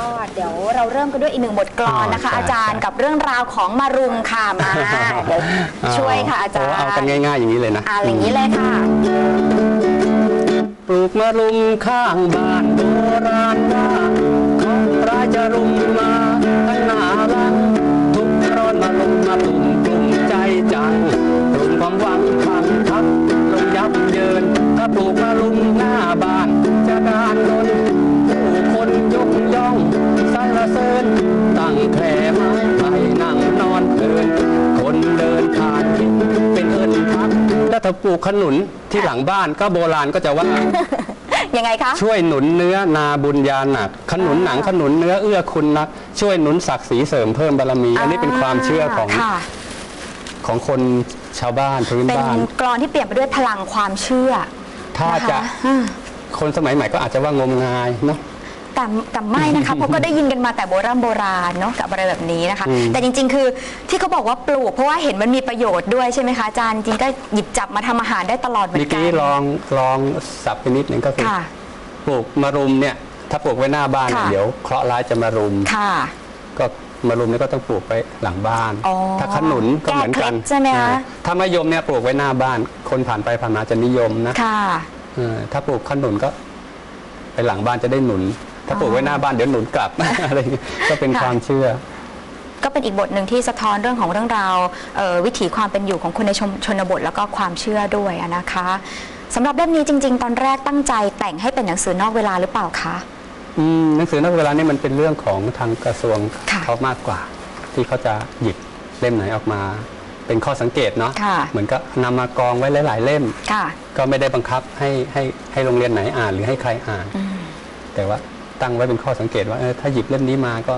ก็เดี๋ยวเราเริ่มกันด้วยอีกหนึ่งบทกลอนนะคะอ๋อใช่อาจารย์ใช่กับเรื่องราวของมารุมค่ะมาเดี๋ยวช่วยค่ะอาจารย์โเอากันง่ายๆอย่างนี้เลยนะอ่าอย่างนี้เลยค่ะ ปลูกมะรุมข้างบ้านโบราณว่าของราจะรุม กแล้วถ้าปลูกขนุนที่หลังบ้านก็โบราณก็จะว่า ยังไงคะ ช่วยหนุนเนื้อนาบุญญาหนัก ขนุนหนังขนุนเนื้อเอื้อคุณนัก ช่วยหนุนศักดิ์ศรีเสริมเพิ่มบารมี อันนี้เป็นความเชื่อของค่ะ ของคนชาวบ้านพื้นเป็นบ้านกลอนที่เปลี่ยนไปด้วยพลังความเชื่อถ้าจะนคอ่าคนสมัยใหม่ก็อาจจะว่างมงายเนาะ แต่แต่ไม่นะคะเพราะก็ได้ยินกันมาแต่โบราณโบราณเนาะกับอะไรแบบนี้นะคะอืมแต่จริง ๆ คือที่เขาบอกว่าปลูก เพราะว่าเห็นมันมีประโยชน์ด้วยใช่ไหมคะอาจารย์จริงๆก็หยิบจับมาทำอาหารได้ตลอดเหมือเมื่อนกักี้นลองลองสับไปนิดหนึ่งก็คือค่ะ ปลูกมะรุมเนี่ย ถ้าปลูกไว้หน้าบ้านเนี่ยค่ะ เดี๋ยวเคราะห์ร้ายจะมารุม ค่ะ ก็มะรุมเนี่ยก็ต้องปลูกไว้หลังบ้าน อ๋อถ้าขนุนก็เหมือนกันแก้เคล็ดใช่ไหมคะ อ่าถ้ามะยมเนี่ยปลูกไว้หน้าบ้าน คนผ่านไปผ่านมาจะนิยมนะค่ะ เออถ้าปลูกขนุนก็ ไปหลังบ้านจะได้หนุน ถ้าปลูกไว้หน้าบ้านเดี๋ยวหนุนกลับ อะไรอย่างเงี้ยก็เป็นค่ะความเชื่อ ก็เป็นอีกบทหนึ่งที่สะท้อนเรื่องของเรื่องราวเอ่อวิถีความเป็นอยู่ของคนในชนชนบทแล้วก็ความเชื่อด้วยอะนะคะสำหรับเล่มนี้จริง ๆ ตอนแรกตั้งใจแต่งให้เป็นหนังสือนอกเวลาหรือเปล่าคะอืมหนังสือนักเวลานี่มันเป็นเรื่องของทางกระทรวงค่ะเขามากกว่า ที่เขาจะหยิบเล่มไหนออกมา เป็นข้อสังเกตเนาะค่ะเหมือนก็นำมากองไว้หลาย ๆ เล่มค่ะก็ไม่ได้บังคับให้ให้ให้โรงเรียนไหนอ่านหรือให้ใครอ่านอืมแต่ว่า ตั้งไว้เป็นข้อสังเกตว่าเออถ้าหยิบเล่มนี้มาก็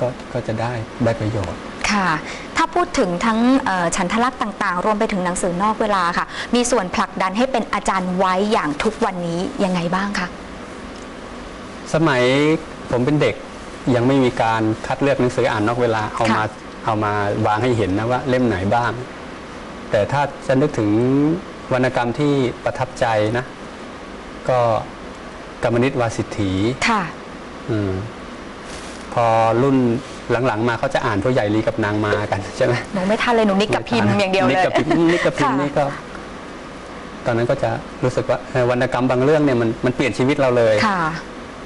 ก็ก็จะได้ได้ประโยชน์ ค่ะ ถ้าพูดถึงทั้งเอ่อฉันทลักษณ์ต่างๆ รวมไปถึงหนังสือนอกเวลาค่ะ มีส่วนผลักดันให้เป็นอาจารย์ไว้อย่างทุกวันนี้ยังไงบ้างคะ สมัยผมเป็นเด็กยังไม่มีการคัดเลือกหนังสืออ่านนอกเวลาเอามาค่ะเอามาวางให้เห็นนะว่าเล่มไหนบ้าง แต่ถ้าจะนึกถึงวรรณกรรมที่ประทับใจนะ ก็กรรมนิตวาสิทธีค่ะ อืมพอรุ่นหลังๆ มาเขาจะอ่านผู้ใหญ่ลีกับนางมากันใช่ไหมหนูไม่ทันเลยหนูนิกกับพิมพ์อย่างเดียวเลยนิกกับพิมพ์นิกกับพิมพ์ค่ะนี่ก็ ตอนนั้นก็จะรู้สึกว่าเออวรรณกรรมบางเรื่องเนี่ยมันมันเปลี่ยนชีวิตเราเลยค่ะ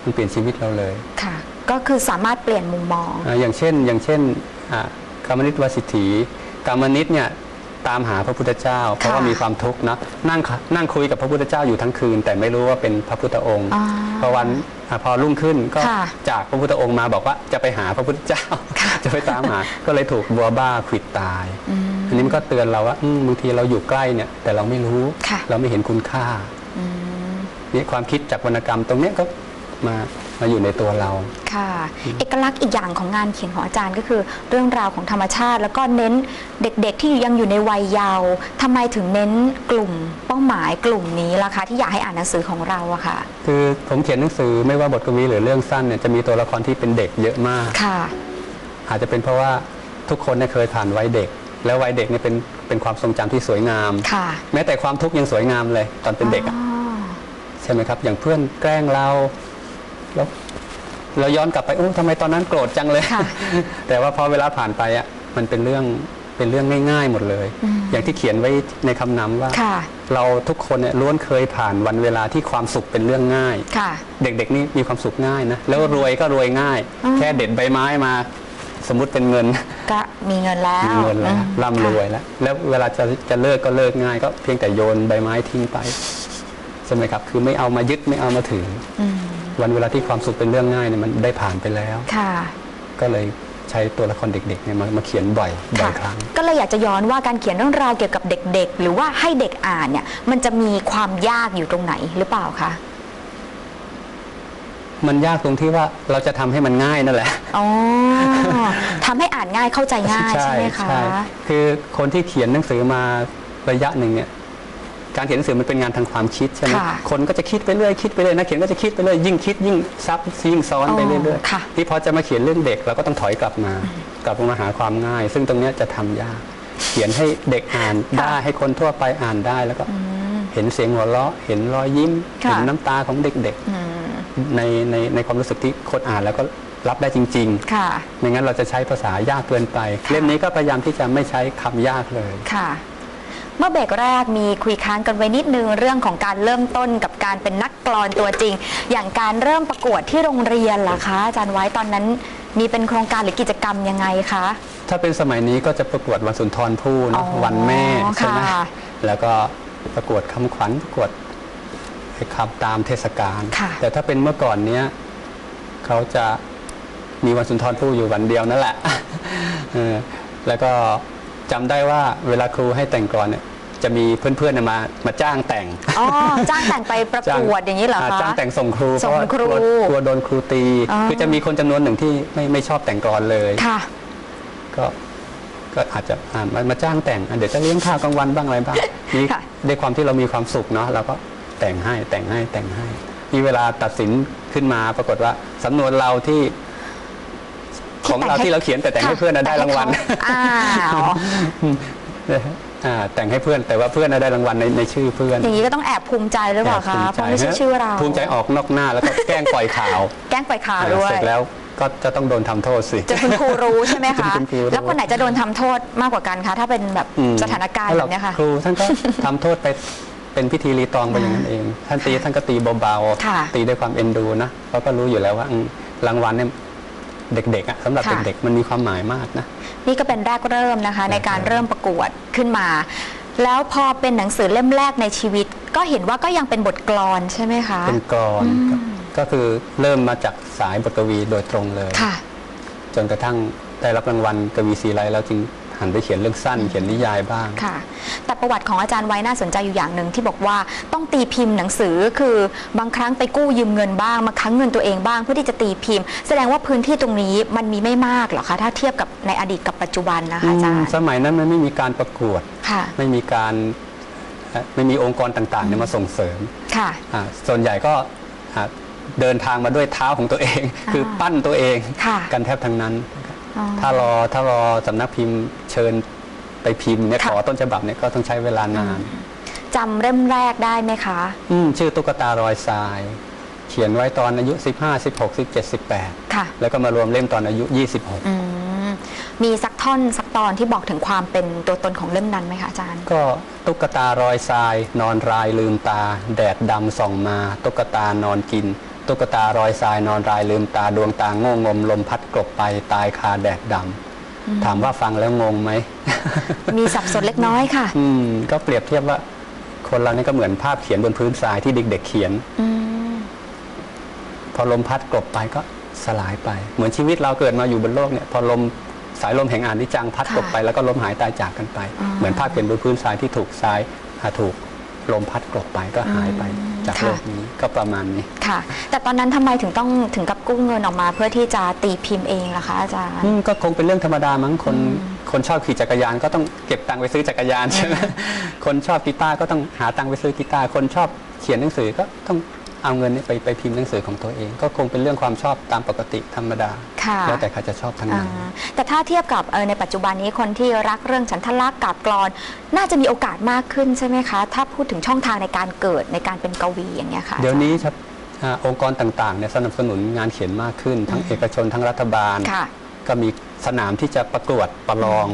มันเปลี่ยนชีวิตเราเลย ค่ะ ก็คือสามารถเปลี่ยนมุมมองอ่าอย่างเช่น อย่างเช่นอ่ากรรมนิตวสิทธีกรรมนิตเนี่ยตามหาพระพุทธเจ้า เพราะว่ามีความทุกข์เนอะนั่งนั่งคุยกับพระพุทธเจ้าอยู่ทั้งคืน แต่ไม่รู้ว่าเป็นพระพุทธองค์อ่าพอวัน อ่าพอรุ่งขึ้นก็ค่ะจากพระพุทธองค์มาบอกว่าจะไปหาพระพุทธเจ้า จะไปตามหา ก็เลยถูกบัวบ้าขวิดตาย อืม อันนี้มันก็เตือนเราว่าอืมบางทีเราอยู่ใกล้เนี่ย แต่เราไม่รู้ ค่ะ เราไม่เห็นคุณค่าอืม นี่ความคิดจากวรรณกรรมตรงเนี้ยก็ มามาอยู่ในตัวเรา ค่ะ เอกลักษณ์อีกอย่างของงานเขียนของอาจารย์ก็คือ เรื่องราวของธรรมชาติ แล้วก็เน้นเด็กๆที่ยังอยู่ในวัยเยาว์ทำไมถึงเน้นกลุ่มเป้าหมายกลุ่มนี้ล่ะคะที่อยากให้อ่านหนังสือของเราอะค่ะ คือผมเขียนหนังสือไม่ว่าบทกวีหรือเรื่องสั้นเนี่ยจะมีตัวละครที่เป็นเด็กเยอะมาก ค่ะ อาจจะเป็นเพราะว่าทุกคนเนี่ยเคยผ่านวัยเด็ก แล้ววัยเด็กเนี่ยเป็นเป็นความทรงจำที่สวยงาม ค่ะแม้แต่ความทุกข์ยังสวยงามเลยตอนเป็นเด็กอะอ๋อ ใช่ไหมครับ อย่างเพื่อนแกล้งเรา แล้วเราย้อนกลับไปโอ้ทำไมตอนนั้นโกรธจังเลยค่ะแต่ว่าพอเวลาผ่านไปอะมันเป็นเรื่องเป็นเรื่องง่าย ๆ หมดเลยอืมอย่างที่เขียนไว้ในคำนำว่าค่ะเราทุกคนเนี่ยล้วนเคยผ่านวันเวลาที่ความสุขเป็นเรื่องง่ายค่ะเด็กๆนี่มีความสุขง่ายนะ แล้วรวยก็รวยง่ายอืมแค่เด็ดใบไม้มา สมมุติเป็นเงิน ก็มีเงินแล้วมีเงินแล้วอืมร่ำรวยแล้ว แล้วเวลาจะจะเลิกก็เลิกง่าย ก็เพียงแต่โยนใบไม้ทิ้งไปใช่ไหมครับ คือไม่เอามายึดไม่เอามาถืออืม วันเวลาที่ความสุขเป็นเรื่องง่ายเนี่ยมันได้ผ่านไปแล้ว ค่ะ ก็เลยใช้ตัวละครเด็กๆเนี่ยมามาเขียนบ่อยบ่อยครั้ง ก็เลยอยากจะย้อนว่าการเขียนเรื่องราวเกี่ยวกับเด็ก ๆ หรือว่าให้เด็กอ่านเนี่ย มันจะมีความยากอยู่ตรงไหนหรือเปล่าคะ มันยากตรงที่ว่าเราจะทำให้มันง่ายนั่นแหละ อ๋อทำให้อ่านง่ายเข้าใจง่ายใช่ไหมคะใช่คือคนที่เขียนหนังสือมาระยะหนึ่งเนี่ย การเขียนหนังสือมันเป็นงานทางความคิดใช่ไหมค่ะคนก็จะคิดไปเรื่อยคิดไปเรื่อยนักเขียนก็จะคิดไปเรื่อยยิ่งคิดยิ่งซับยิ่งซ้อนไปเรื่อยค่ะ ๆที่พอจะมาเขียนเรื่องเด็กเราก็ต้องถอยกลับมา กลับมาหาความง่าย ซึ่งตรงเนี้ยจะทำยาก เขียนให้เด็กอ่านได้ให้คนทั่วไปอ่านได้แล้วก็ อืม เห็นเสียงหัวเราะ เห็นรอยยิ้ม ค่ะ เห็นน้ำตาของเด็กอืมๆ ในในในความรู้สึกที่คนอ่านแล้วก็รับได้จริงค่ะ ๆ ไม่งั้นเราจะใช้ภาษายากเกินไป เล่มนี้ก็พยายามที่จะไม่ใช้คำยากเลย ค่ะ เมื่อเบรกแรกมีคุยค้างกันไว้นิดนึงเรื่องของการเริ่มต้นกับการเป็นนักกลอนตัวจริง อย่างการเริ่มประกวดที่โรงเรียนล่ะคะ อาจารย์ไว้ตอนนั้นมีเป็นโครงการหรือกิจกรรมยังไงคะ ถ้าเป็นสมัยนี้ก็จะประกวดวันสุนทรภู่อ๋เนาะอวันแม่ใช่ไหมค่ะแล้วก็ประกวดคำขวัญประกวดคำตามเทศกาลค่ะแต่ถ้าเป็นเมื่อก่อนเนี้ยเขาจะมีวันสุนทรภู่อยู่วันเดียวนั่นแหละเออแล้วก็จำได้ว่าเวลาครูให้แต่งกลอนเนี่ย จะมีเพื่อนๆเนยมามาจ้างแต่งอ๋อจ้างแต่งไปประกวดอย่างนี้เหรอคะจ้างแต่งส่งครูเพส่งราะว่าครูกลัวกลัวโดนครูตีอ๋อคือจะมีคนจำนวนหนึ่งที่ไม่ไม่ชอบแต่งกลอนเลยค่ะ ก็ก็อาจจะอ่ามามาจ้างแต่งอะเดี๋ยวจะเลี้ยงข้าวกลางวันบ้างอะไรบ้างนี่ค่ะด้วยความที่เรามีความสุขเนาะเราก็แต่งให้แต่งให้แต่งให้มีเวลาตัดสินขึ้นมาปรากฏว่าสำนวนเราที่ของเราที่เราเขียนแต่แต่งให้เพื่อนนะได้รางวัล อ้าวอ่าแต่งให้เพื่อนแต่ว่าเพื่อนน่ะได้รางวัลในในชื่อเพื่อนอย่างนี้ก็ต้องแอบภูมิใจหรือเปล่าคะเพราะไม่ใช่ชื่อเราภูมิใจออกนอกหน้าแล้วก็แกล้งปล่อยข่าว แกล้งปล่อยข่าวด้วยเสร็จแล้วก็จะต้องโดนทำโทษสิจะคุณครูรู้ใช่ไหมคะจะคุณครูรู้แล้วคนไหนจะโดนทำโทษมากกว่ากันคะถ้าเป็นแบบอืมสถานการณ์ไม่หแบรอกบเนี้ยค่ะครูท่านก็ทำโทษไปเป็นพิธีรีตองไปอย่างนั้นเอง ท่านตีท่านก็ตีเบาค่ะๆตีด้วยความเอ็นดูนะเพราะก็รู้อยู่แล้วว่าอืมรางวัลเนี่ย เด็กๆอะสำหรับค่ะ เด็กๆมันมีความหมายมากนะ นี่ก็เป็นแรกเริ่มนะคะในการแรกเริ่เริ่มมประกวดขึ้นมา แล้วพอเป็นหนังสือเล่มแรกในชีวิต ก็เห็นว่าก็ยังเป็นบทกลอนใช่ไหมคะ เป็นกรอนอืมก็ก็คือเริ่มมาจากสายบทกวีโดยตรงเลย ค่ะ จนกระทั่งได้รับรางวัลกวีศรีไลแล้วจึง หันไปเขียนเรื่องสั้นเขียนนิยายบ้างค่ะ แต่ประวัติของอาจารย์ไว้น่าสนใจอยู่อย่างหนึ่งที่บอกว่าต้องตีพิมพ์หนังสือคือบางครั้งไปกู้ยืมเงินบ้างบางครั้งเงินตัวเองบ้างเพื่อที่จะตีพิมพ์ แสดงว่าพื้นที่ตรงนี้มันมีไม่มากเหรอคะถ้าเทียบกับในอดีตกับปัจจุบันนะคะอาจารย์สมัยนั้นมันไม่มีการประกวดค่ะไม่มีการเอ่อไม่มีองค์กรต่างๆเนี่ยมาส่งเสริมค่ะอ่าส่วนใหญ่ก็อ่าเดินทางมาด้วยเท้าของตัวเองอ่าคือปั้นตัวเองค่ะกันแทบทั้งนั้นอ๋อถ้ารอถ้ารอสำนักพิมพ์ เชิญไปพิมพ์เนี่ยค่ะขอต้นฉบับเนี่ยก็ต้องใช้เวลานานจำเล่มแรกได้ไหมคะ อืมชื่อตุ๊กตารอยทราย เขียนไว้ตอนอายุ 15 16 17 18ค่ะ แล้วก็มารวมเล่มตอนอายุ 26อืมมีสักท่อนสักตอนที่บอกถึงความเป็นตัวตนของเล่มนั้นไหมคะอาจารย์ ก็ตุ๊กตารอยทราย นอนรายลืมตา แดดดำส่องมา ตุ๊กตานอนกิน ตุ๊กตารอยทรายนอนรายลืมตาดวงตาโง่งมลมพัดกลบไปตายคาแดดดำ ถามว่าฟังแล้วงงไหม มีสับสนเล็กน้อยค่ะ อืมก็เปรียบเทียบว่า คนเรานี่ก็เหมือนภาพเขียนบนพื้นทรายที่เด็ก ๆ เขียนอืมพอลมพัดกลบไปก็สลายไป เหมือนชีวิตเราเกิดมาอยู่บนโลกเนี่ย พอลมสายลมแห่งอานิจจังพัดค่ะกลบไปแล้วก็ล้มหายตายจากกันไปอ่าเหมือนภาพเขียนบนพื้นทรายที่ถูกทรายอ่าถูก ลมพัดกลบไปก็หายไปอืมจากค่ะโลกนี้ก็ประมาณนี้ค่ะ แต่ตอนนั้นทำไมถึงต้องถึงกับกู้เงินออกมา เพื่อที่จะตีพิมพ์เองล่ะคะอาจารย์อืมก็คงเป็นเรื่องธรรมดามั้งคนคนชอบขี่จักรยานก็ต้องเก็บตังค์ไปซื้อจักรยานใช่ไหมคนชอบกีตาร์ก็ต้องหาตังค์ไปซื้อกีตาร์คนชอบเขียนหนังสือก็ต้อง เอาเงินเนี่ยไปไปพิมพ์หนังสือของตัวเอง ก็คงเป็นเรื่องความชอบตามปกติธรรมดาค่ะแล้วแต่ใครจะชอบทั้งอ่านั้นแต่ถ้าเทียบกับเอ่อในปัจจุบันนี้คนที่รักเรื่องฉันทลักษณ์กับกลอน น่าจะมีโอกาสมากขึ้นใช่ไหมคะ ถ้าพูดถึงช่องทางในการเกิดในการเป็นกวีอย่างเงี้ยค่ะ เดี๋ยวนี้ครับอ่าองค์กรต่างๆเนี่ยสนับสนุนงานเขียนมากขึ้น ทั้งเอกชนทั้งรัฐบาลค่ะก็มีสนามที่จะประกวดประลอง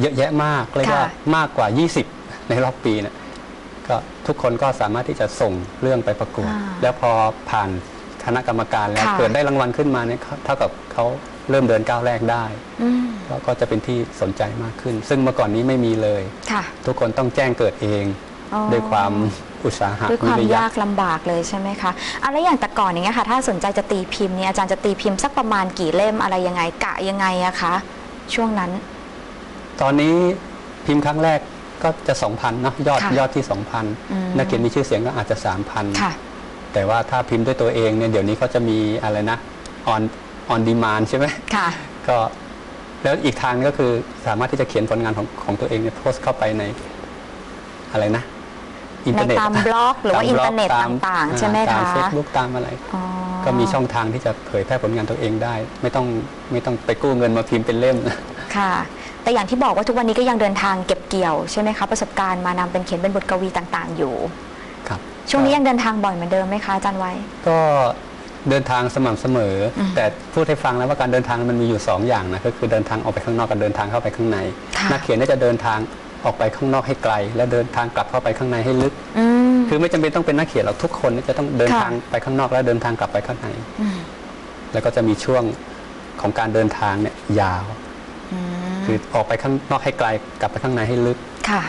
เยอะแยะมากเรียกว่าค่ะมากกว่า 20 ในรอบปีเนี่ย ก็ทุกคนก็สามารถที่จะส่งเรื่องไปประกวดอ่าแล้วพอผ่านคณะกรรมการแล้วค่ะเกิดได้รางวัลขึ้นมาเนี่ยเขาเท่ากับเขาเริ่มเดินก้าวแรกได้อืมก็ก็จะเป็นที่สนใจมากขึ้น ซึ่งเมื่อก่อนนี้ไม่มีเลยค่ะทุกคนต้องแจ้งเกิดเองอ๋อด้วยความอุตสาหะด้วยความวิริยากลำบากเลยใช่ไหมคะอะแล้วอย่างแต่ก่อนอย่างเงี้ยค่ะ ถ้าสนใจจะตีพิมพ์เนี่ยอาจารย์จะตีพิมพ์สักประมาณกี่เล่มอะไรยังไงกะยังไงอะคะช่วงนั้น ตอนนี้พิมพ์ครั้งแรก ก็จะ 2,000เนาะยอดค่ะยอดที่อืม2,000 นักเขียนมีชื่อเสียงก็อาจจะ 3,000ค่ะแต่ว่าถ้าพิมพ์ด้วยตัวเองเนี่ยเดี๋ยวนี้เขาจะมีอะไรนะออนออนดีมานใช่ไหมค่ะก็แล้วอีกทางก็คือสามารถที่จะเขียนผลงานของของตัวเองเนี่ยโพสต์เข้าไปในอะไรนะอินในเทอร์เน็ตตามบล็อกหรือว่าตมอินบเทล็อกร์เน็ตตามต่างๆ ใช่ไหมตามคะเฟซบุ๊กตามอะไรอ๋อก็มีช่องทางที่จะเผยแพร่ผลงานตัวเองได้ ไม่ต้องไม่ต้องไปกู้เงินมาพิมพ์เป็นเล่มค่ะ แต่อย่างที่บอกว่าทุกวันนี้ก็ยังเดินทางเก็บเกี่ยวใช่ไหมคะประสบการณ์มานำเป็นเขียนเป็นบทกวีต่างๆ อยู่ครับช่วงนี้ยังเดินทางบ่อยเหมือนเดิมไหมคะอาจารย์ไว้ ก็เดินทางสม่ำเสมออแต่พูดให้ฟังแล้วว่าการเดินทางมันมีอยู่สองอย่างนะก็คือเดินทางออกไปข้างนอกกับเดินทางเข้าไปข้างในค่ะนักเขียนเนี่ยจะเดินทางออกไปข้างนอกให้ไกล และเดินทางกลับเข้าไปข้างในให้ลึกอืมคือไม่จำเป็นต้องเป็นนักเขียนหรอกทุกคนเนี่ยจะต้องเดินค่ะทางไปข้างนอกแล้วเดินทางกลับไปข้างในอืมแล้วก็จะมีช่วงของการเดินทางเนี่ยยาวอืม คือออกไปข้างนอกให้ไกลกลับไปข้างในให้ลึกค่ะ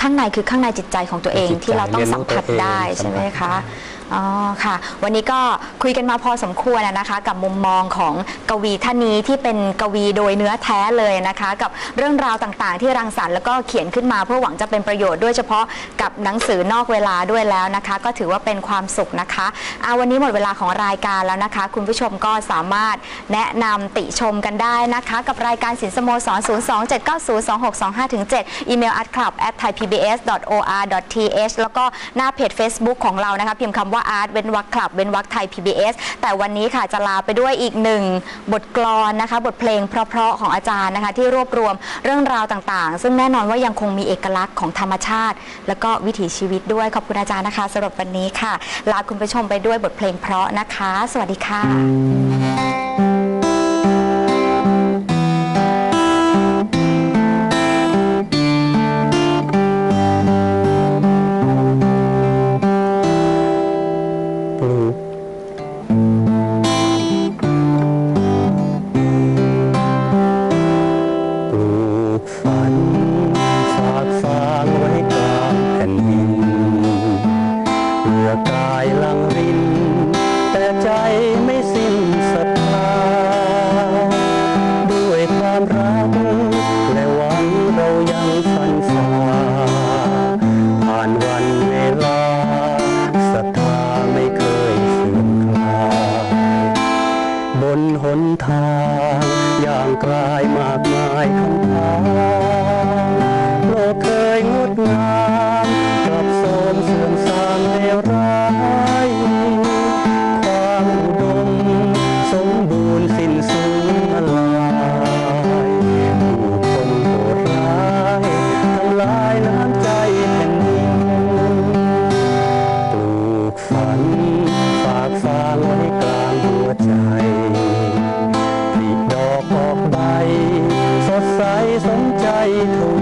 ข้างในคือข้างในจิตใจของตัวเองจิตใจที่เราต้องสัมผัสเรียนรู้ตัวเองได้ใช่ไหมสัมผัคะสได้อ๋อค่ะ วันนี้ก็คุยกันมาพอสมควรนะคะ กับมุมมองของกวีท่านนี้ที่เป็นกวีโดยเนื้อแท้เลยนะคะ กับเรื่องราวต่างๆ ที่รังสรรค์แล้วก็เขียนขึ้นมาเพื่อหวังจะเป็นประโยชน์ด้วยเฉพาะกับหนังสือนอกเวลาด้วยแล้วนะคะ ก็ถือว่าเป็นความสุขนะคะเอาวันนี้หมดเวลาของรายการแล้วนะคะ คุณผู้ชมก็สามารถแนะนำติชมกันได้นะคะ กับรายการสินสโมสร 027902625-7 อีเมล a t club at thaipbs.or.th แล้วก็หน้าเพจ Facebook ของเรานะคะพิมพ์คำว่าาร์ตเว้นวักคคลับเว้นวรรคไทย PBS แต่วันนี้ค่ะจะลาไปด้วยอีกหนึ่งบทกลอนนะคะ บทเพลงเพราะๆของอาจารย์นะคะ ที่รวบรวมเรื่องราวต่างๆ ซึ่งแน่นอนว่ายังคงมีเอกลักษณ์ของธรรมชาติ แล้วก็วิถีชีวิตด้วยขอบคุณอาจารย์นะคะสำหรับวันนี้ค่ะ ลาคุณผู้ชมไปด้วยบทเพลงเพราะนะคะ สวัสดีค่ะ ใ